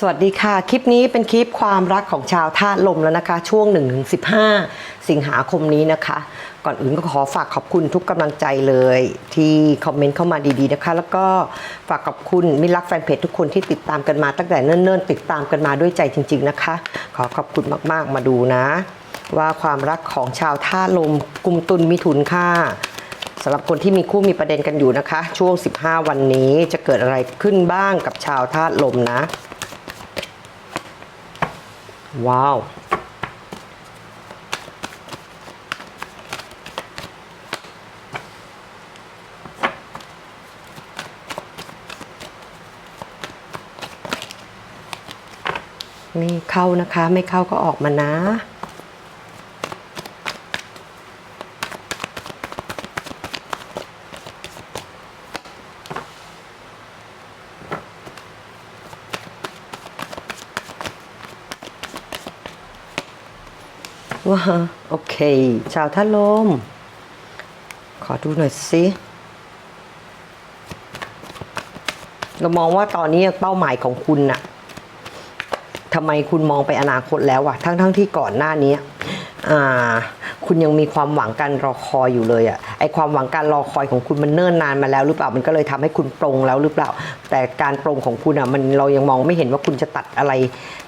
สวัสดีค่ะ คลิปนี้เป็นคลิปความรักของชาวธาตุลมแล้วนะคะ ช่วง 1-15 สิงหาคมนี้นะคะ ก่อนอื่นก็ขอฝากขอบคุณทุกกำลังใจเลย ที่คอมเมนต์เข้ามาดีๆนะคะ แล้วก็ฝากขอบคุณมิรรักแฟนเพจทุกคนที่ติดตามกันมาตั้งแต่เนิ่นๆ ติดตามกันมาด้วยใจจริง ๆนะคะ ขอขอบคุณมากๆมาดูนะ ว่าความรักของชาวธาตุลมกุมตุลมิถุนค่ะสำหรับคนที่มีคู่มีประเด็นกันอยู่นะคะ ช่วง 15 วันนี้จะเกิดอะไรขึ้นบ้างกับชาวธาตุลมนะ ว้าวไม่เข้านะคะ ไม่เข้าก็ออกมานะ ว้าโอเคชาวท่าลม ขอดูหน่อยสิเรามองว่าตอนนี้เป้าหมายของคุณน่ะทำไมคุณมองไปอนาคตแล้วอะทั้งๆทที่ก่อนหน้านี้อ่า คุณยังมีความหวังการรอคอยอยู่เลยอะไอความหวังการรอคอยของคุณมันเนิ่นนานมาแล้วหรือเปล่ามันก็เลยทำให้คุณปรงแล้วหรือเปล่า แต่การปรงของคุณอะมันเรายังมองไม่เห็นว่าคุณจะตัดอะไร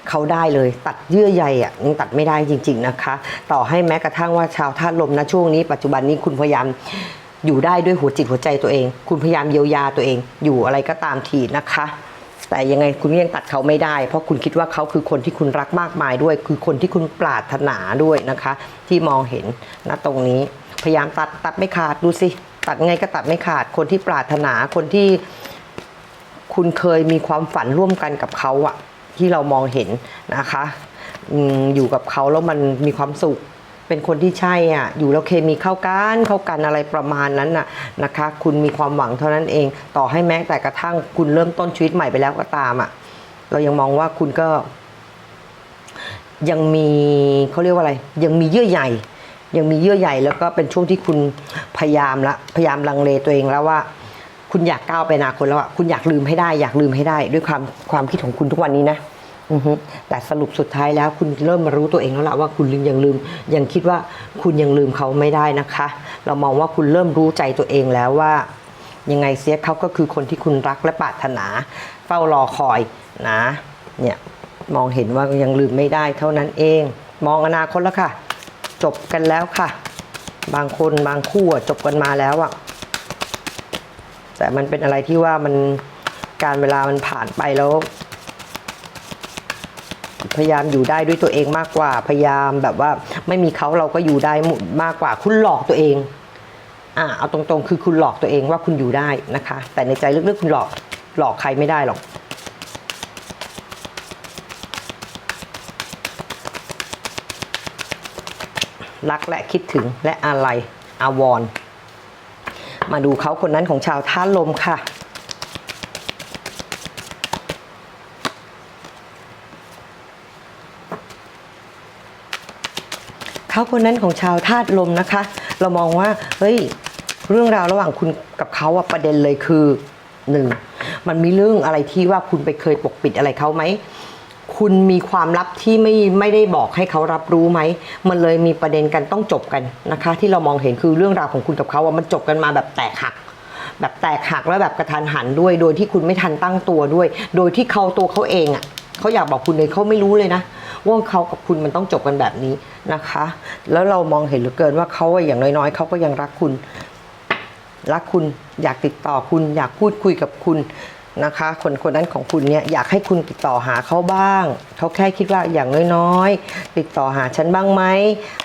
เขาได้เลย ตัดเยื่อใยอะยังตัดไม่ได้จริง ๆนะคะ ต่อให้แม้กระทั่งว่าชาวธาตุลมนะช่วงนี้ปัจจุบันนี้คุณพยายามอยู่ได้ด้วยหัวจิตหัวใจตัวเอง คุณพยายามเยียวยาตัวเอง อยู่อะไรก็ตามทีนะคะ แต่ยังไงคุณยังตัดเขาไม่ได้ เพราะคุณคิดว่าเขาคือคนที่คุณรักมากมายด้วย คือคนที่คุณปรารถนาด้วยนะคะ ที่มองเห็นนะตรงนี้ พยายามตัดตัดไม่ขาดดูสิตัดไงก็ตัดไม่ขาด คนที่ปรารถนาคนที่ คุณเคยมีความฝันร่วมกันกับเขาอะที่เรามองเห็นนะคะอยู่กับเขาแล้วมันมีความสุข เป็นคนที่ใช่อะอยู่แล้วเคมีเข้ากันเข้ากันอะไรประมาณนั้นน่ะนะคะ คุณมีความหวังเท่านั้นเอง ต่อให้แม้แต่กระทั่งคุณเริ่มต้นชีวิตใหม่ไปแล้วก็ตามอะเรายังมองว่าคุณก็ ยังมีเขาเรียกว่าอะไร ยังมีเยื่อใยยังมีเยื่อใยแล้วก็เป็นช่วงที่คุณพยายามละพยายามลังเลตัวเองแล้วว่าคุณอยากก้าวไปอนาคตแล้วอะคุณอยากลืมให้ได้ อยากลืมให้ได้ ด้วยความความคิดของคุณทุกวันนี้นะ แต่สรุปสุดท้ายแล้วคุณเริ่มมารู้ตัวเองแล้วล่ะว่าคุณยังลืม ยังคิดว่าคุณยังลืมเขาไม่ได้นะคะ เรามองว่าคุณเริ่มรู้ใจตัวเองแล้วว่า ยังไงเสียเขาก็คือคนที่คุณรักและปรารถนา เฝ้ารอคอยนะ เนี่ยมองเห็นว่ายังลืมไม่ได้เท่านั้นเอง มองอนาคตแล้วค่ะ จบกันแล้วค่ะ บางคนบางคู่จบกันมาแล้วอะแต่มันเป็นอะไรที่ว่ามันการเวลามันผ่านไปแล้ว พยายามอยู่ได้ด้วยตัวเองมากกว่า พยายามแบบว่าไม่มีเขาเราก็อยู่ได้มากกว่า คุณหลอกตัวเองอ่าเอาตรงๆ คือคุณหลอกตัวเองว่าคุณอยู่ได้นะคะ แต่ในใจลึกๆคุณหลอกหลอกใครไม่ได้หรอกรักและคิดถึงและอะไรอาวร มาดูเขาคนนั้นของชาวท่าลมค่ะ เขาคนนั้นของชาวธาตุลมนะคะ เรามองว่าเฮ้ยเรื่องราวระหว่างคุณกับเขาอะประเด็นเลยคือหนึ่งมันมีเรื่องอะไรที่ว่าคุณไปเคยปกปิดอะไรเขาไหมคุณมีความลับที่ไม่ไม่ได้บอกให้เขารับรู้ไหม มันเลยมีประเด็นกันต้องจบกันนะคะ ที่เรามองเห็นคือเรื่องราวของคุณกับเขาว่ามันจบกันมาแบบแตกหัก แบบแตกหักแล้วแบบกระทันหันด้วย โดยที่คุณไม่ทันตั้งตัวด้วย โดยที่เขาตัวเขาเองอะเขาอยากบอกคุณเลยเขาไม่รู้เลยนะ ว่าเขากับคุณมันต้องจบกันแบบนี้นะคะ แล้วเรามองเห็นเหลือเกินว่าเขาอะอย่างน้อยๆเขาก็ยังรักคุณ รักคุณอยากติดต่อคุณ อยากพูดคุยกับคุณนะคะ คนคนนั้นของคุณเนี่ยอยากให้คุณติดต่อหาเขาบ้าง เขาแค่คิดว่าอย่างน้อยๆ ติดต่อหาฉันบ้างไหม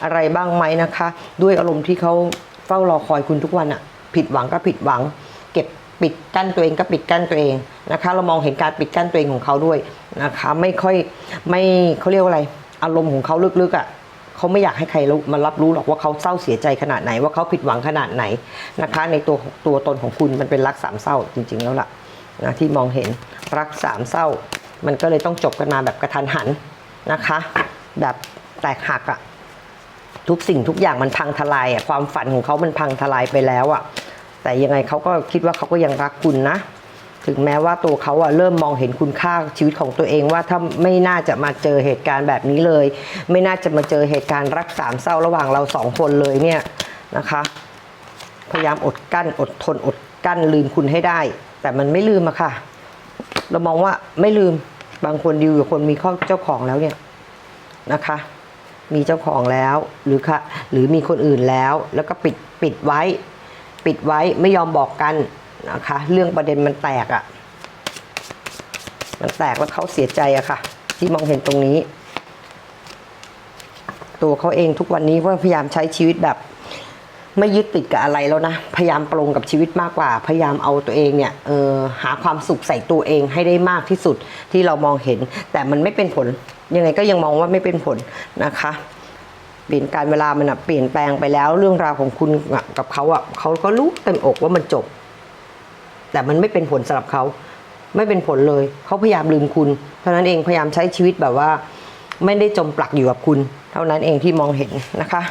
อะไรบ้างไหมนะคะ ด้วยอารมณ์ที่เขาเฝ้ารอคอยคุณทุกวันอะผิดหวังก็ผิดหวัง เก็บ ปิดกั้นตัวเองก็ปิดกั้นตัวเองนะคะ เรามองเห็นการปิดกั้นตัวเองของเขาด้วยนะคะ ไม่ค่อยไม่เขาเรียกว่าอะไร อารมณ์ของเขาลึกๆอะ่ะเขาไม่อยากให้ใครมารับรู้หรอกว่าเขาเศร้าเสียใจขนาดไหน ว่าเขาผิดหวังขนาดไหนนะคะ ในตัวตัวตนของคุณมันเป็นรักสามเศร้าจริง ๆ แล้วล่ะนะที่มองเห็นรักสามเศร้า มันก็เลยต้องจบกันมาแบบกระทันหันนะคะ แบบแตกหักอะทุกสิ่งทุกอย่างมันพังทลายอะความฝันของเขามันพังทลายไปแล้วอะ แต่ยังไงเขาก็คิดว่าเขาก็ยังรักคุณนะ ถึงแม้ว่าตัวเขาอะเริ่มมองเห็นคุณค่าชีวิตของตัวเองว่าถ้าไม่น่าจะมาเจอเหตุการณ์แบบนี้เลย ไม่น่าจะมาเจอเหตุการณ์รักสามเศร้าระหว่างเราสองคนเลยเนี่ยนะคะพยายามอดกั้นอดทนอดกั้นลืมคุณให้ได้ แต่มันไม่ลืมอะค่ะ เรามองว่าไม่ลืมบางคนดิวกับคนมีข้อเจ้าของแล้วเนี่ยนะคะ มีเจ้าของแล้วหรือค่ะหรือมีคนอื่นแล้วแล้วก็ปิดปิดไว้ ปิดไว้ไม่ยอมบอกกันนะคะ เรื่องประเด็นมันแตกอะ่ะ มันแตกแล้วเขาเสียใจอะค่ะ ที่มองเห็นตรงนี้ ตัวเขาเองทุกวันนี้ก็พยายามใช้ชีวิตแบบ ไม่ยึดติดกับอะไรแล้วนะ พยายามปรงกับชีวิตมากกว่า พยายามเอาตัวเองเนี่ยเออหาความสุขใส่ตัวเองให้ได้มากที่สุดที่เรามองเห็น แต่มันไม่เป็นผลยังไงก็ยังมองว่าไม่เป็นผลนะคะ เปลี่ยนการเวลามันอะเปลี่ยนแปลงไปแล้ว เรื่องราวของคุณกับเขาอะเขาก็รู้เต็มอกว่ามันจบ แต่มันไม่เป็นผลสำหรับเขาไม่เป็นผลเลย เขาพยายามลืมคุณ เท่านั้นเองพยายามใช้ชีวิตแบบว่า ไม่ได้จมปลักอยู่กับคุณ เท่านั้นเองที่มองเห็นนะคะ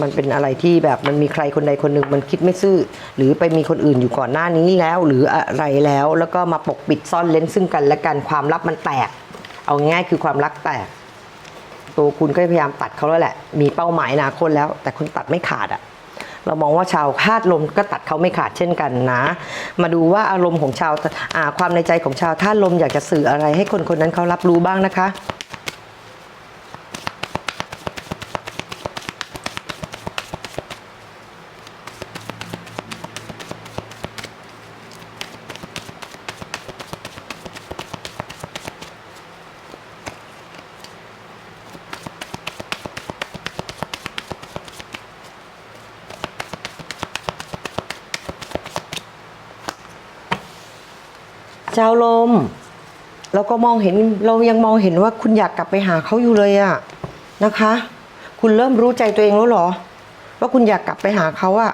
มันเป็นอะไรที่แบบมันมีใครคนใดคนหนึ่งมันคิดไม่ซื่อ หรือไปมีคนอื่นอยู่ก่อนหน้านี้แล้ว หรืออะไรแล้วแล้วก็มาปกปิดซ่อนเลนซึ่งกันและกันความลับมันแตก เอาง่ายคือความรักแตก ตัวคุณก็พยายามตัดเขาแล้วแหละ มีเป้าหมายอนาคตแล้ว แต่คุณตัดไม่ขาดอะเรามองว่าชาวคาดลมก็ตัดเขาไม่ขาดเช่นกันนะ มาดูว่าอารมณ์ของชาวความในใจของชาวธาตุลมอยากจะสื่ออะไรให้คนคนนั้นเขารับรู้บ้างนะคะ ชาวลมเราก็มองเห็นเรายังมองเห็นว่าคุณอยากกลับไปหาเขาอยู่เลยอะนะคะ คุณเริ่มรู้ใจตัวเองแล้วเหรอ ว่าคุณอยากกลับไปหาเขาอะ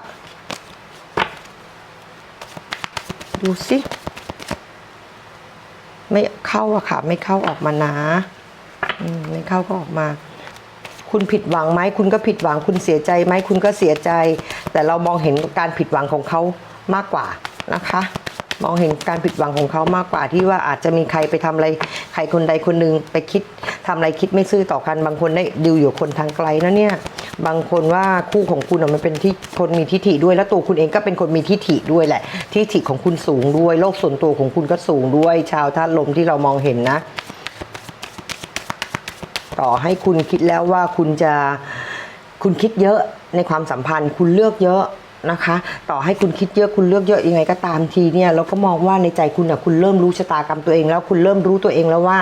ดูสิไม่เข้าอะค่ะ ไม่เข้าออกมานะอืมไม่เข้าก็ออกมา คุณผิดหวังไหมคุณก็ผิดหวัง คุณเสียใจไหมคุณก็เสียใจ แต่เรามองเห็นการผิดหวังของเขามากกว่านะคะ มองเห็นการผิดหวังของเขามากกว่าที่ว่าอาจจะมีใครไปทำอะไรใครคนใดคนหนึ่งไปคิดทำอะไรคิดไม่ซื่อต่อกันบางคนได้ดิวอยู่คนทางไกลนะเนี่ยบางคนว่าคู่ของคุณมันเป็นที่คนมีทิฐิด้วย แล้วตัวคุณเองก็เป็นคนมีทิฐิด้วยแหละ ทิฐิของคุณสูงด้วย โลกส่วนตัวของคุณก็สูงด้วย ชาวธาตุลมที่เรามองเห็นนะ ต่อให้คุณคิดแล้วว่าคุณจะคุณคิดเยอะในความสัมพันธ์ คุณเลือกเยอะ นะคะ ต่อให้คุณคิดเยอะคุณเลือกเยอะยังไงก็ตามทีเนี่ยเราก็มองว่าในใจคุณอะคุณเริ่มรู้ชะตากรรมตัวเองแล้วคุณเริ่มรู้ตัวเองแล้วว่า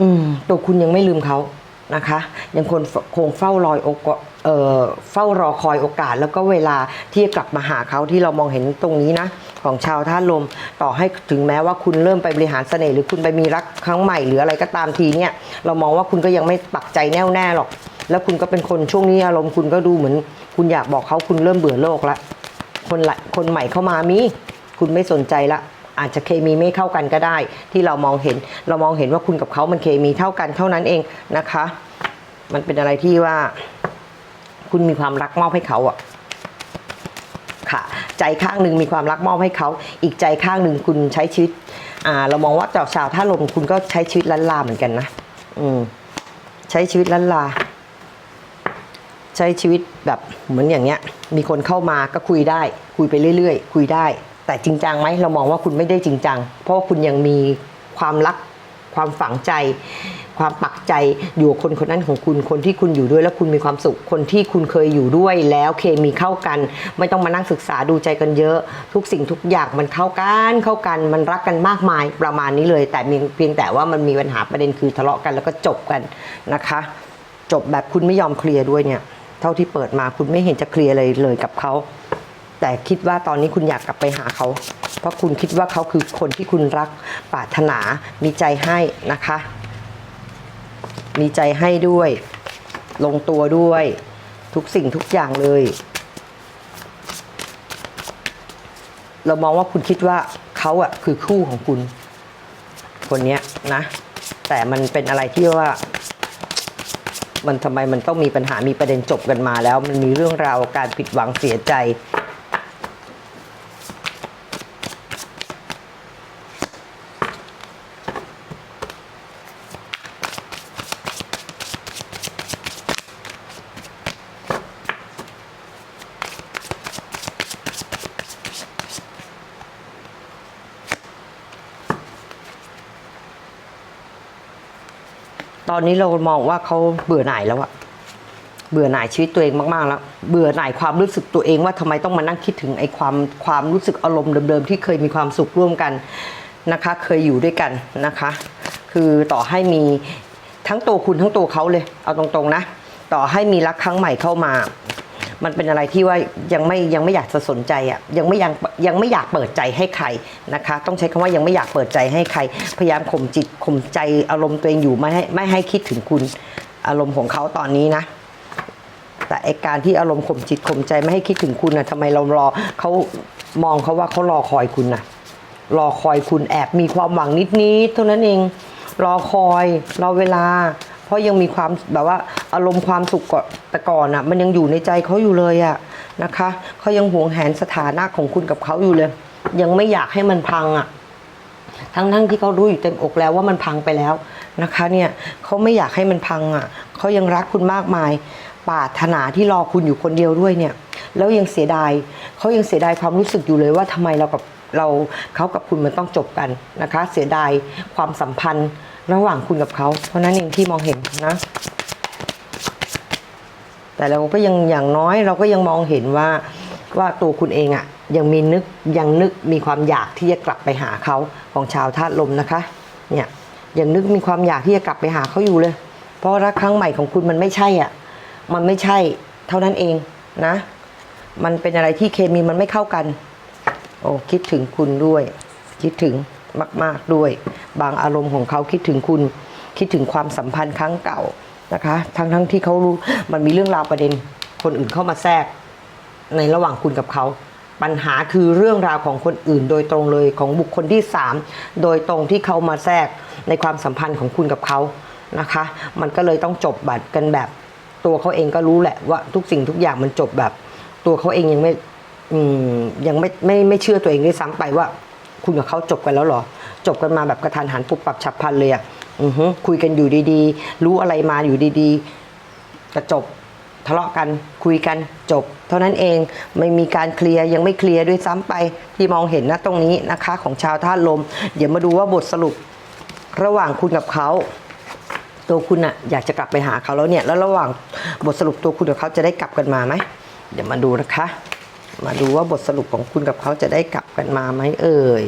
อืม ตัวคุณยังไม่ลืมเขานะคะยังคนคงเฝ้ารอยโอกเเฝ้ารอคอยโอกาส แล้วก็เวลาที่จะกลับมาหาเขาที่เรามองเห็นตรงนี้นะ ของชาวท่าตุลม ต่อให้ถึงแม้ว่าคุณเริ่มไปบริหารเสน่ห์หรือคุณไปมีรักครั้งใหม่หรืออะไรก็ตามทีเนี่ย เรามองว่าคุณก็ยังไม่ปักใจแน่วแน่หรอก แล้วคุณก็เป็นคนช่วงนี้อารมณ์คุณก็ดูเหมือน คุณอยากบอกเขาคุณเริ่มเบื่อโลกละคนละคนใหม่เข้ามามี คุณไม่สนใจละอาจจะเคมีไม่เข้ากันก็ได้ ที่เรามองเห็นเรามองเห็นว่าคุณกับเขามันเคมีเท่ากันเท่านั้นเองนะคะ มันเป็นอะไรที่ว่า คุณมีความรักมอบให้เขาอะค่ะ ใจข้างหนึ่งมีความรักมอบให้เขา อีกใจข้างหนึ่งคุณใช้ชีวิตอ่าเรามองว่าเจ้าชาวท่าลมคุณก็ใช้ชีวิตลันลาเหมือนกันนะ อืมใช้ชีวิตลันลา ใช้ชีวิตแบบเหมือนอย่างเงี้ย มีคนเข้ามาก็คุยได้ คุยไปเรื่อยๆ คุยได้ แต่จริงจังไหมเรามองว่าคุณไม่ได้จริงจัง เพราะว่าคุณยังมีความรักความฝังใจ ความปักใจอยู่คนคนนั้นของคุณคนที่คุณอยู่ด้วยแล้วคุณมีความสุขคนที่คุณเคยอยู่ด้วยแล้วเคมีเข้ากัน ไม่ต้องมานั่งศึกษาดูใจกันเยอะ ทุกสิ่งทุกอย่างมันเข้ากันเข้ากันมันรักกันมากมายประมาณนี้เลย แต่เพียงแต่ว่ามันมีปัญหาประเด็นคือทะเลาะกันแล้วก็จบกันนะคะ จบแบบคุณไม่ยอมเคลียร์ด้วยเนี่ย เท่าที่เปิดมาคุณไม่เห็นจะเคลียร์เลยเลยกับเขา แต่คิดว่าตอนนี้คุณอยากกลับไปหาเขา เพราะคุณคิดว่าเขาคือคนที่คุณรักปรารถนามีใจให้นะคะ มีใจให้ด้วย ลงตัวด้วย ทุกสิ่งทุกอย่างเลย เรามองว่าคุณคิดว่าเขาอะคือคู่ของคุณ คนนี้นะ แต่มันเป็นอะไรที่ว่า มันทำไมมันต้องมีปัญหามีประเด็นจบกันมาแล้ว มันมีเรื่องราวการผิดหวังเสียใจ อนนี้เรามองว่าเขาเบื่อหน่ายแล้วอะเบื่อหน่ายชีวิตตัวเองมากๆแล้ว เบื่อหน่ายความรู้สึกตัวเองว่าทำไมต้องมานั่งคิดถึงไอ้ความความรู้สึกอารมณ์เดิมๆที่เคยมีความสุขร่วมกันนะคะ เคยอยู่ด้วยกันนะคะ คือต่อให้มีทั้งตัวคุณทั้งตัวเขาเลย เอาตรงๆนะ ต่อให้มีรักครั้งใหม่เข้ามา มันเป็นอะไรที่ว่ายังไม่ยังไม่อยากจะสนใจอะยังไม่ยังยังไม่อยากเปิดใจให้ใครนะคะ ต้องใช้คำว่ายังไม่อยากเปิดใจให้ใคร พยายามข่มจิตข่มใจอารมณ์ตัวเองอยู่ไม่ให้ไม่ให้คิดถึงคุณอารมณ์ของเขาตอนนี้นะแต่ไอการที่อารมณ์ข่มจิตข่มใจไม่ให้คิดถึงคุณนะทำไมเรารอเขามองเขาว่าเขารอคอยคุณนะรอคอยคุณแอบมีความหวังนิดๆเท่านั้นเอง รอคอย รอเวลา เพราะยังมีความแบบว่าอารมณ์ความสุขก่อนแต่ก่อนอะ มันยังอยู่ในใจเขาอยู่เลยอะนะคะเขายังหวงแหนสถานะของคุณกับเขาอยู่เลย ยังไม่อยากให้มันพังอะทั้งทั้งที่เขารู้อยู่เต็มอกแล้วว่ามันพังไปแล้วนะคะเนี่ยเขาไม่อยากให้มันพังอะเขายังรักคุณมากมายปรารถนาที่รอคุณอยู่คนเดียวด้วยเนี่ย แล้วยังเสียดายเขายังเสียดายความรู้สึกอยู่เลยว่าทำไมเรากับ เราเขากับคุณมันต้องจบกันนะคะ เสียดายความสัมพันธ์ระหว่างคุณกับเขาเพราะนั้นเองที่มองเห็นนะ แต่เราก็ยังอย่างน้อยเราก็ยังมองเห็นว่าว่าตัวคุณเองอะ่ะยังมีนึกยังนึกมีความอยากที่จะกลับไปหาเขาของชาวธาตุลมนะคะ เนี่ยยังนึกมีความอยากที่จะกลับไปหาเขาอยู่เลย เพราะรักครั้งใหม่ของคุณมันไม่ใช่อะมันไม่ใช่เท่านั้นเองนะ มันเป็นอะไรที่เคมีมันไม่เข้ากัน โอ้คิดถึงคุณด้วย คิดถึงมาก ๆด้วย บางอารมณ์ของเขาคิดถึงคุณ คิดถึงความสัมพันธ์ครั้งเก่านะคะ ทั้งทั้งที่เขารู้มันมีเรื่องราวประเด็น คนอื่นเข้ามาแทรก ในระหว่างคุณกับเขา ปัญหาคือเรื่องราวของคนอื่น โดยตรงเลยของบุคคลที่สามโดยตรงที่เขามาแทรกในความสัมพันธ์ของคุณกับเขานะคะ มันก็เลยต้องจบบัตรกันแบบ ตัวเขาเองก็รู้แหละว่าทุกสิ่งทุกอย่างมันจบแบบ ตัวเขาเองยังไม่ อืมยังไม่ไม่ไม่เชื่อตัวเองด้วยซ้ำไปว่า คุณกับเขาจบกันแล้วเหรอ จบกันมาแบบกระทันหันปุบปับฉับพลันเลยอะอือฮึคุยกันอยู่ดีๆ รู้อะไรมาอยู่ดีๆก็จบทะเลาะกันคุยกันจบ เท่านั้นเองไม่มีการเคลียร์ยังไม่เคลียร์ด้วยซ้ำไป ที่มองเห็นนะตรงนี้นะคะ ของชาวท่าตุลม เดี๋ยวมาดูว่าบทสรุป ระหว่างคุณกับเขา ตัวคุณอะอยากจะกลับไปหาเขาแล้วเนี่ย แล้วระหว่างบทสรุปตัวคุณกับเขาจะได้กลับกันมาไหมเดี๋ยวมาดูนะคะ มาดูว่าบทสรุปของคุณกับเขาจะได้กลับกันมาไหมเอ่ย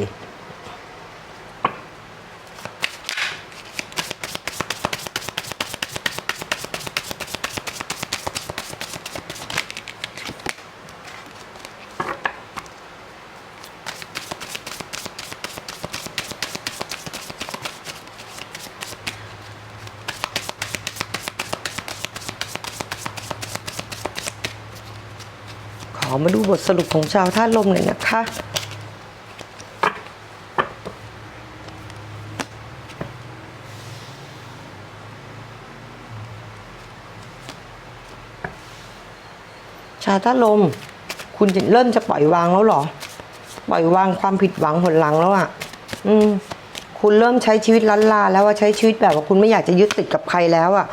ขอมาดูบทส รุปของชาวท่าตุลมเลยนะคะ ชาวท่าตุลม คุณจะเริ่มจะปล่อยวางแล้วหรอ ปล่อยวางความผิดหวังผลหลังแล้วอะ่ะ อืม คุณเริ่มใช้ชีวิตลันลาแล้วว่าใช้ชีวิตแบบว่าคุณไม่อยากจะยึดติดกับใครแล้วอะ่ะ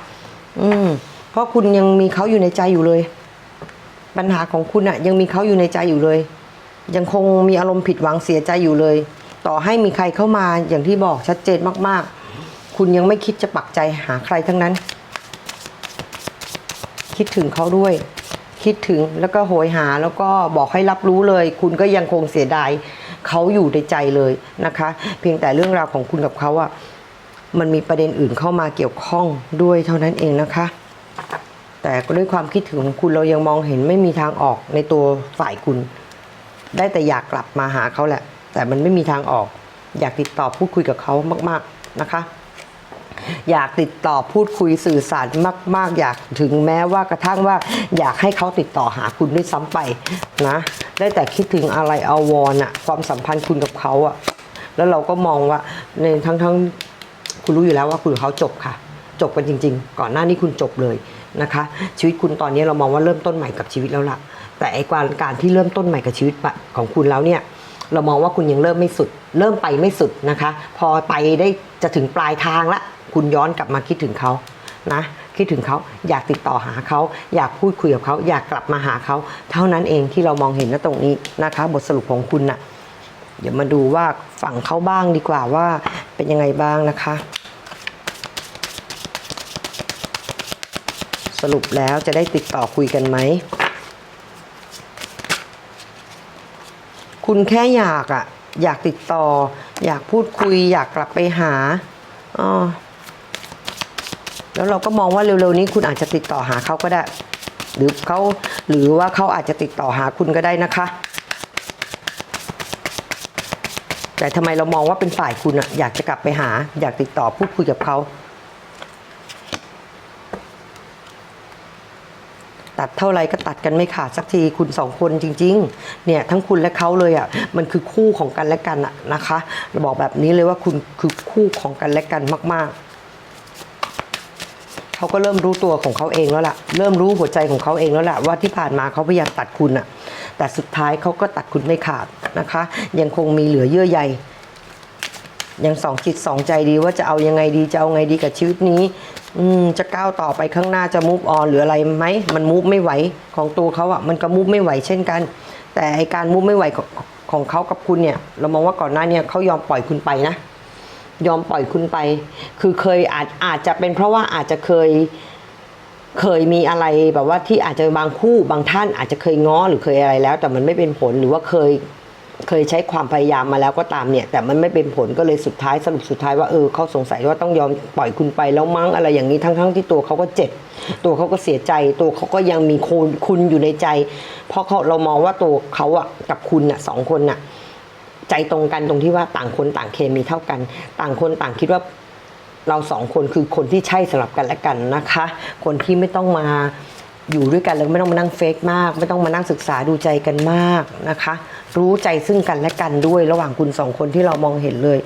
อืม เพราะคุณยังมีเขาอยู่ในใจอยู่เลย ปัญหาของคุณอะยังมีเขาอยู่ในใจอยู่เลย ยังคงมีอารมณ์ผิดหวังเสียใจอยู่เลย ต่อให้มีใครเข้ามาอย่างที่บอกชัดเจนมากๆ คุณยังไม่คิดจะปักใจหาใครทั้งนั้น คิดถึงเขาด้วย คิดถึงแล้วก็โหยหาแล้วก็บอกให้รับรู้เลย คุณก็ยังคงเสียดายเขาอยู่ในใจเลยนะคะ เพียงแต่เรื่องราวของคุณกับเขาอะมันมีประเด็นอื่นเข้ามาเกี่ยวข้องด้วยเท่านั้นเองนะคะ แต่ด้วยความคิดถึงของคุณเรายังมองเห็นไม่มีทางออกในตัวฝ่ายคุณ ได้แต่อยากกลับมาหาเขาแหละ แต่มันไม่มีทางออก อยากติดต่อพูดคุยกับเขามาก ๆนะคะ อยากติดต่อพูดคุยสื่อสารมาก ๆ อยากถึงแม้ว่ากระทั่งว่า อยากให้เขาติดต่อหาคุณด้วยซ้ำไปนะ ได้แต่คิดถึงอะไรอาวรณ์อะความสัมพันธ์คุณกับเขาอะแล้วเราก็มองว่าในทั้งทั้งๆคุณรู้อยู่แล้วว่าคุณกับเขาจบค่ะ จบกันจริง ๆ ก่อนหน้านี้คุณจบเลย นะคะ ชีวิตคุณตอนนี้เรามองว่าเริ่มต้นใหม่กับชีวิตแล้วล่ะ แต่ไอ้การการที่เริ่มต้นใหม่กับชีวิตของคุณแล้วเนี่ยเรามองว่าคุณยังเริ่มไม่สุด เริ่มไปไม่สุดนะคะ พอไปได้จะถึงปลายทางละคุณย้อนกลับมาคิดถึงเขานะคิดถึงเขาอยากติดต่อหาเขาอยากพูดคุยกับเขาอยากกลับมาหาเขา เท่านั้นเองที่เรามองเห็นนะตรงนี้นะคะ บทสรุปของคุณน่ะเดี๋ยวมาดูว่าฝั่งเขาบ้างดีกว่าว่าเป็นยังไงบ้างนะคะ สรุปแล้วจะได้ติดต่อคุยกันไหม คุณแค่อยากอะอยากติดต่อ อยากพูดคุย อยากกลับไปหาอ๋อแล้วเราก็มองว่าเร็วๆนี้คุณอาจจะติดต่อหาเขาก็ได้ หรือเขาหรือว่าเขาอาจจะติดต่อหาคุณก็ได้นะคะ แต่ทำไมเรามองว่าเป็นฝ่ายคุณอะอยากจะกลับไปหา อยากติดต่อพูดคุยกับเขา ตัดเท่าไรก็ตัดกันไม่ขาดสักทีคุณสองคนจริงๆเนี่ยทั้งคุณและเขาเลยอะ่ะมันคือคู่ของกันและกันอะนะคะเราบอกแบบนี้เลยว่าคุณคือคู่ของกันและกันมากๆเขาก็เริ่มรู้ตัวของเขาเองแล้วล่ะ เริ่มรู้หัวใจของเขาเองแล้วล่ะว่าที่ผ่านมาเขาพยายามตัดคุณอะแต่สุดท้ายเขาก็ตัดคุณไม่ขาดนะคะ ยังคงมีเหลือเยื่อใยยังสองจิตสองใจดีว่าจะเอายังไงดีจะเอาไงดีกับชีวิตนี้ อืมจะก้าวต่อไปข้างหน้าจะมูฟออนหรืออะไรไหมมันมูฟไม่ไหวของตัวเขาอะ่ะมันก็มูฟไม่ไหวเช่นกัน แต่ไอการมูฟไม่ไหวของของเขากับคุณเนี่ย เรามองว่าก่อนหน้าเนี่ยเขายอมปล่อยคุณไปนะ ยอมปล่อยคุณไป คือเคยอาจอาจจะเป็นเพราะว่าอาจจะเคยเคยมีอะไรแบบว่าที่อาจจะบางคู่บางท่านอาจจะเคยง้อหรือเคยอะไรแล้ว แต่มันไม่เป็นผลหรือว่าเคย เคยใช้ความพยายามมาแล้วก็ตามเนี่ย แต่มันไม่เป็นผลก็เลยสุดท้ายสรุปสุดท้ายว่าเออเขาสงสัยว่าต้องยอมปล่อยคุณไปแล้วมั้งอะไรอย่างนี้ทั้งๆที่ตัวเขาก็เจ็บ ตัวเขาก็เสียใจ ตัวเขาก็ยังมีคุณคุณอยู่ในใจ เพราะเขาเรามองว่าตัวเขาอะกับคุณอะสองคนอะใจตรงกันตรงที่ว่าต่างคนต่างเคมีเท่ากัน ต่างคนต่างคิดว่าเราสองคนคือคนที่ใช่สำหรับกันและกันนะคะ คนที่ไม่ต้องมาอยู่ด้วยกันแล้วไม่ต้องมานั่งเฟกมาก ไม่ต้องมานั่งศึกษาดูใจกันมากนะคะ รู้ใจซึ่งกันและกันด้วยระหว่างคุณสองคนที่เรามองเห็นเลย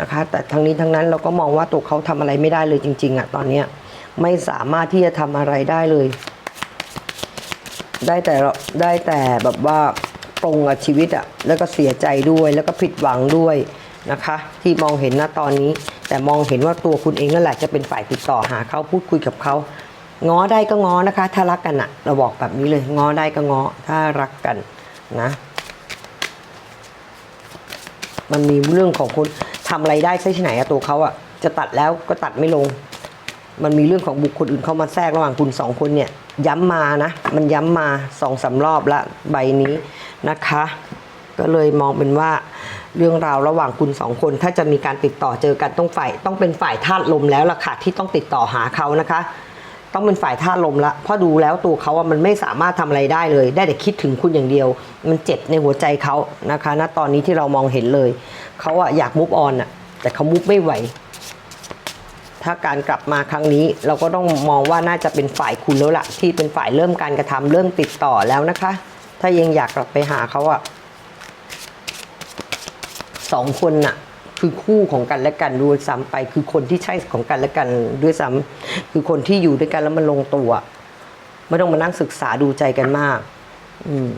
นะคะ แต่ทั้งนี้ทั้งนั้นเราก็มองว่าตัวเขาทำอะไรไม่ได้เลยจริง ๆอะตอนเนี้ยไม่สามารถที่จะทำอะไรได้เลย ได้แต่ได้แต่แบบว่าปรงกับชีวิตอะแล้วก็เสียใจด้วยแล้วก็ผิดหวังด้วยนะคะ ที่มองเห็นณตอนนี้ แต่มองเห็นว่าตัวคุณเองนั่นแหละจะเป็นฝ่ายติดต่อหาเขาพูดคุยกับเขาง้อได้ก็ง้อนะคะ ถ้ารักกันอะเราบอกแบบนี้เลยง้อได้ก็ง้อถ้ารักกันนะ มันมีเรื่องของคนทำอะไรได้ใช่ที่ไหนอะตัวเขาอะจะตัดแล้วก็ตัดไม่ลง มันมีเรื่องของบุคคลอื่นเข้ามาแทรกระหว่างคุณสองคนเนี่ย ย้ำมานะ มันย้ำมาสองสารอบละใบนี้นะคะ ก็เลยมองเป็นว่าเรื่องราวระหว่างคุณสองคน ถ้าจะมีการติดต่อเจอกันต้องฝ่ายต้องเป็นฝ่ายธาตุลมแล้วล่ะค่ะที่ต้องติดต่อหาเขานะคะ ต้องเป็นฝ่ายธาลมละเพราะดูแล้วตัวเขาอะมันไม่สามารถทำอะไรได้เลย ได้แต่คิดถึงคุณอย่างเดียว มันเจ็บในหัวใจเขานะคะณตอนนี้ที่เรามองเห็นเลยเขาอะอยากมุฟออนอะแต่เขามุฟไม่ไหว ถ้าการกลับมาครั้งนี้ เราก็ต้องมองว่าน่าจะเป็นฝ่ายคุณแล้วล่ะ ที่เป็นฝ่ายเริ่มการกระทำเริ่มติดต่อแล้วนะคะ ถ้ายังอยากกลับไปหาเขาอะสองคนน่ะ คือคู่ของกันและกันด้วยซ้ำไป คือคนที่ใช่ของกันและกันด้วยซ้ำคือคนที่อยู่ด้วยกันแล้วมันลงตัวไม่ต้องมานั่งศึกษาดูใจกันมาก อืม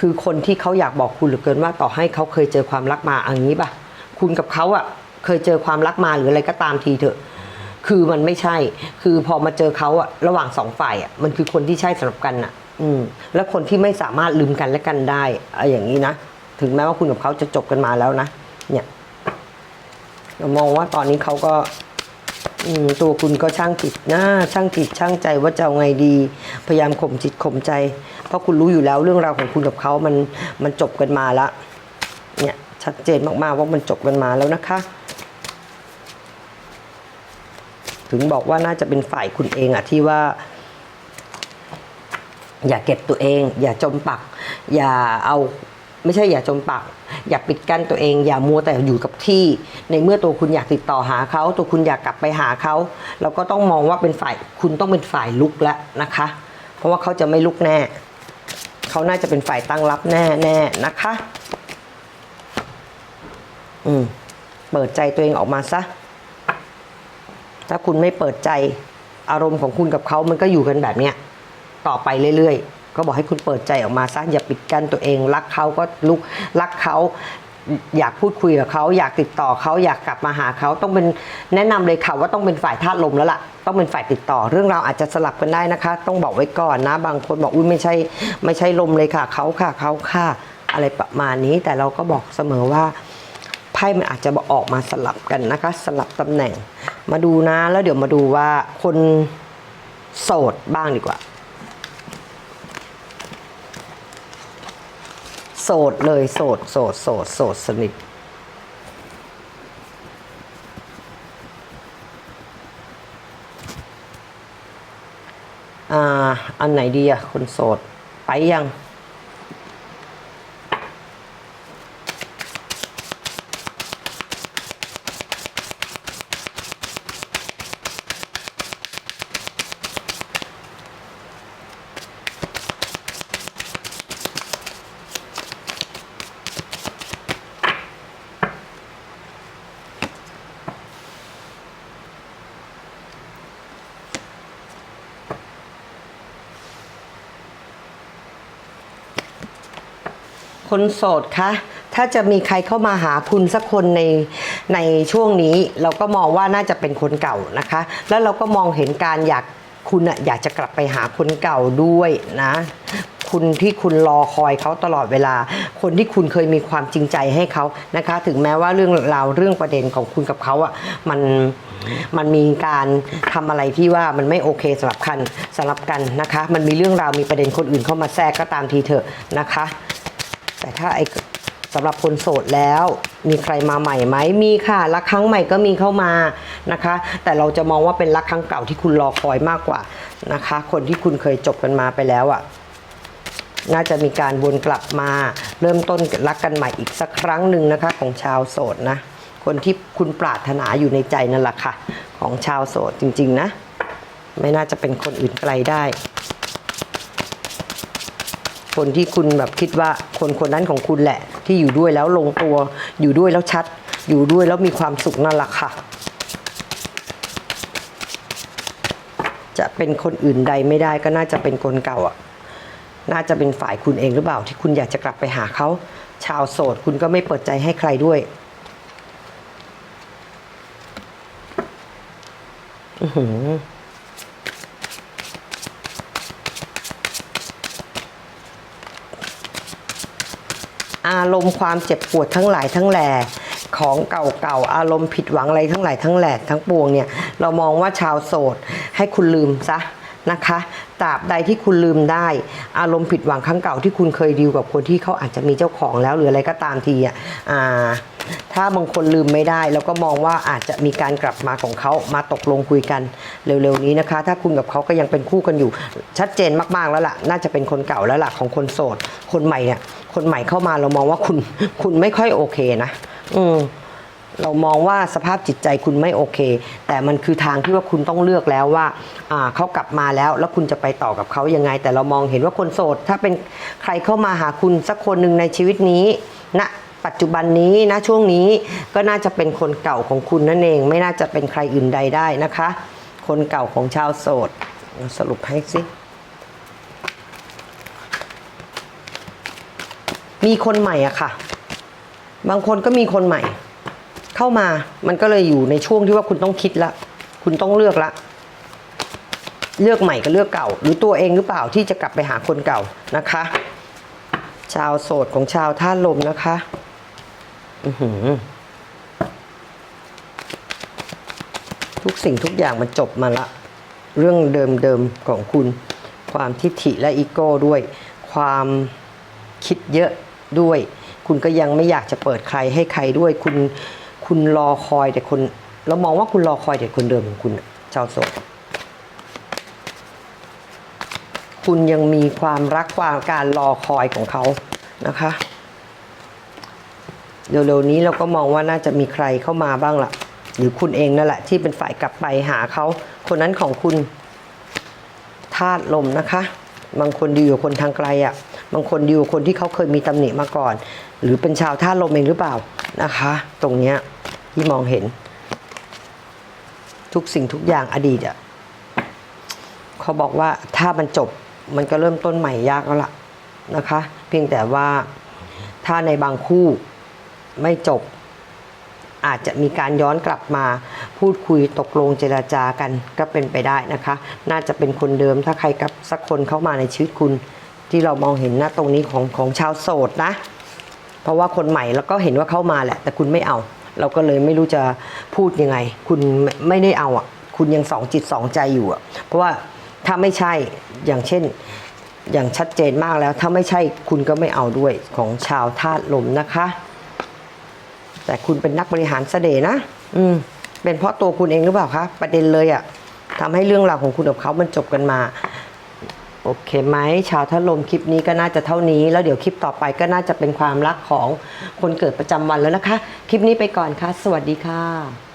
คือคนที่เขาอยากบอกคุณหลือเกินว่าต่อให้เขาเคยเจอความรักมาอันนี้ป่ะ คุณกับเขาอะเคยเจอความรักมาหรืออะไรก็ตามทีเถอะ คือมันไม่ใช่ คือพอมาเจอเขาอะระหว่างสองฝ่ายอะมันคือคนที่ใช่สำหรับกันอะอืม แล้วคนที่ไม่สามารถลืมกันและกันได้อะไรอย่างนี้นะถึงแม้ว่าคุณกับเขาจะจบกันมาแล้วนะเนี่ย เรามองว่าตอนนี้เขาก็ตัวคุณก็ช่างจิตนะช่างจิตช่างใจว่าจะเอาไงดี พยายามข่มจิตข่มใจ เพราะคุณรู้อยู่แล้วเรื่องราวของคุณกับเขามันมันจบกันมาแล้วเนี่ยชัดเจนมากๆว่ามันจบกันมาแล้วนะคะ ถึงบอกว่าน่าจะเป็นฝ่ายคุณเองอะที่ว่า อย่าเก็บตัวเอง อย่าจมปัก อย่าเอา ไม่ใช่อย่าจมปัก อย่าปิดกั้นตัวเอง อย่ามัวแต่อยู่กับที่ ในเมื่อตัวคุณอยากติดต่อหาเขา ตัวคุณอยากกลับไปหาเขาเราก็ต้องมองว่าเป็นฝ่ายคุณต้องเป็นฝ่ายลุกแล้วนะคะ เพราะว่าเขาจะไม่ลุกแน่เขาน่าจะเป็นฝ่ายตั้งรับแน่แน่นะคะ อืมเปิดใจตัวเองออกมาซะถ้าคุณไม่เปิดใจอารมณ์ของคุณกับเขามันก็อยู่กันแบบเนี้ยต่อไปเรื่อยๆ ก็บอกให้คุณเปิดใจออกมาซะอย่าปิดกั้นตัวเอง รักเขาก็ลุกรักเขาอยากพูดคุยกับเขาอยากติดต่อเขาอยากกลับมาหาเขาต้องเป็นแนะนำเลยค่ะว่าต้องเป็นฝ่ายธาตุลมแล้วล่ะ ต้องเป็นฝ่ายติดต่อ เรื่องราวอาจจะสลับกันได้นะคะ ต้องบอกไว้ก่อนนะ บางคนบอกอุ้ยไม่ใช่ ไม่ใช่ลมเลยค่ะเขาค่ะเขาค่ะ อะไรประมาณนี้แต่เราก็บอกเสมอว่าไพ่มันอาจจะออกมาสลับกันนะคะ สลับตำแหน่ง มาดูนะแล้วเดี๋ยวมาดูว่าคนโสดบ้างดีกว่า โสดเลยโสดโสดโสดโสดสนิทอ่าอันไหนดีอะคนโสด ไปยัง คนโสดคะถ้าจะมีใครเข้ามาหาคุณสักคนในในช่วงนี้ เราก็มองว่าน่าจะเป็นคนเก่านะคะ แล้วเราก็มองเห็นการอยากคุณอะอยากจะกลับไปหาคนเก่าด้วยนะคุณที่คุณรอคอยเขาตลอดเวลา คนที่คุณเคยมีความจริงใจให้เขานะคะ ถึงแม้ว่าเรื่องราวเรื่องประเด็นของคุณกับเขาอะมันมันมีการทำอะไรที่ว่ามันไม่โอเคสำหรับกันสำหรับกันนะคะ มันมีเรื่องราวมีประเด็นคนอื่นเข้ามาแทรกก็ตามทีเถอะนะคะ แต่ถ้าไอสำหรับคนโสดแล้วมีใครมาใหม่ไหมมีค่ะรักครั้งใหม่ก็มีเข้ามานะคะ แต่เราจะมองว่าเป็นรักครั้งเก่าที่คุณรอคอยมากกว่านะคะ คนที่คุณเคยจบกันมาไปแล้วอะ่ะน่าจะมีการวนกลับมาเริ่มต้นรักกันใหม่อีกสักครั้งหนึ่งนะคะ ของชาวโสดนะ คนที่คุณปรารถนาอยู่ในใจนั่นแหละค่ะ ของชาวโสดจริง ๆ นะ ไม่น่าจะเป็นคนอื่นไกลได้ คนที่คุณแบบคิดว่าคนคนนั้นของคุณแหละ ที่อยู่ด้วยแล้วลงตัว อยู่ด้วยแล้วชัด อยู่ด้วยแล้วมีความสุขนั่นแหละค่ะ จะเป็นคนอื่นใดไม่ได้ก็น่าจะเป็นคนเก่าอะน่าจะเป็นฝ่ายคุณเองหรือเปล่าที่คุณอยากจะกลับไปหาเขาชาวโสดคุณก็ไม่เปิดใจให้ใครด้วยอือหือ อารมณ์ความเจ็บปวดทั้งหลายทั้งแหล่ของเก่าๆอารมณ์ผิดหวังอะไรทั้งหลายทั้งแหล่ทั้งปวงเนี่ยเรามองว่าชาวโสดให้คุณลืมซะนะคะตราบใดที่คุณลืมได้ อารมณ์ผิดหวังครั้งเก่าที่คุณเคยดีลกับคนที่เขาอาจจะมีเจ้าของแล้วหรืออะไรก็ตามทีอะอ่าถ้าบางคนลืมไม่ได้เราก็มองว่าอาจจะมีการกลับมาของเขามาตกลงคุยกันเร็วๆนี้นะคะ ถ้าคุณกับเขาก็ยังเป็นคู่กันอยู่ ชัดเจนมากๆแล้วล่ะ น่าจะเป็นคนเก่าแล้วล่ะของคนโสด คนใหม่เนี่ย คนใหม่เข้ามาเรามองว่าคุณคุณไม่ค่อยโอเคนะอืมเรามองว่าสภาพจิตใจคุณไม่โอเค แต่มันคือทางที่ว่าคุณต้องเลือกแล้วว่าอ่าเขากลับมาแล้ว แล้วคุณจะไปต่อกับเขายังไง แต่เรามองเห็นว่าคนโสด ถ้าเป็นใครเข้ามาหาคุณสักคนหนึ่งในชีวิตนี้ณปัจจุบันนี้นะช่วงนี้ก็น่าจะเป็นคนเก่าของคุณนั่นเอง ไม่น่าจะเป็นใครอื่นใดได้นะคะ คนเก่าของชาวโสดสรุปให้สิ มีคนใหม่อะค่ะ บางคนก็มีคนใหม่ เข้ามามันก็เลยอยู่ในช่วงที่ว่าคุณต้องคิดละ คุณต้องเลือกละ เลือกใหม่กับเลือกเก่า หรือตัวเองหรือเปล่าที่จะกลับไปหาคนเก่านะคะ ชาวโสดของชาวท่าลมนะคะ อือหือทุกสิ่งทุกอย่างมันจบมาละ เรื่องเดิมๆของคุณ ความทิฐิและอีโก้ด้วย ความคิดเยอะ ด้วย คุณก็ยังไม่อยากจะเปิดใครให้ใครด้วย คุณคุณรอคอยแต่คนเรามองว่าคุณรอคอยแต่คนเดิมของคุณชาวโสดคุณยังมีความรักความการรอคอยของเขานะคะเร็วๆนี้เราก็มองว่าน่าจะมีใครเข้ามาบ้างละ่ะ หรือคุณเองนั่นแหละ ที่เป็นฝ่ายกลับไปหาเขา คนนั้นของคุณธาตุลมนะคะ บางคนดีกว่าคนทางไกลอะ่ะ บางคนดีกว่าคนที่เขาเคยมีตำหนิมาก่อน หรือเป็นชาวธาลมเองหรือเปล่านะคะ ตรงเนี้ยที่มองเห็น ทุกสิ่งทุกอย่างอดีตอะ่ะเขาบอกว่าถ้ามันจบมันก็เริ่มต้นใหม่ยากแล้วล่ะนะคะ เพียงแต่ว่าถ้าในบางคู่ไม่จบ อาจจะมีการย้อนกลับมาพูดคุยตกลงเจราจากันก็เป็นไปได้นะคะ น่าจะเป็นคนเดิมถ้าใครกับสักคนเข้ามาในชีวิตคุณ ที่เรามองเห็นนะตรงนี้ของของชาวโสดนะ เพราะว่าคนใหม่แล้วก็เห็นว่าเข้ามาแหละ แต่คุณไม่เอา เราก็เลยไม่รู้จะพูดยังไง คุณไม่ได้เอาอะ คุณยังสองจิตสองใจอยู่อะ เพราะว่าถ้าไม่ใช่อย่างเช่นอย่างชัดเจนมากแล้ว ถ้าไม่ใช่คุณก็ไม่เอาด้วยของชาวธาตุลมนะคะ แต่คุณเป็นนักบริหารเสน่ห์นะ อืม เป็นเพราะตัวคุณเองหรือเปล่าคะประเด็นเลยอะทำให้เรื่องราวของคุณกับเขามันจบกันมา โอเคไหมชาวทัลลมคลิปนี้ก็น่าจะเท่านี้ แล้วเดี๋ยวคลิปต่อไปก็น่าจะเป็นความรักของคนเกิดประจำวันแล้วนะคะ คลิปนี้ไปก่อนค่ะ สวัสดีค่ะ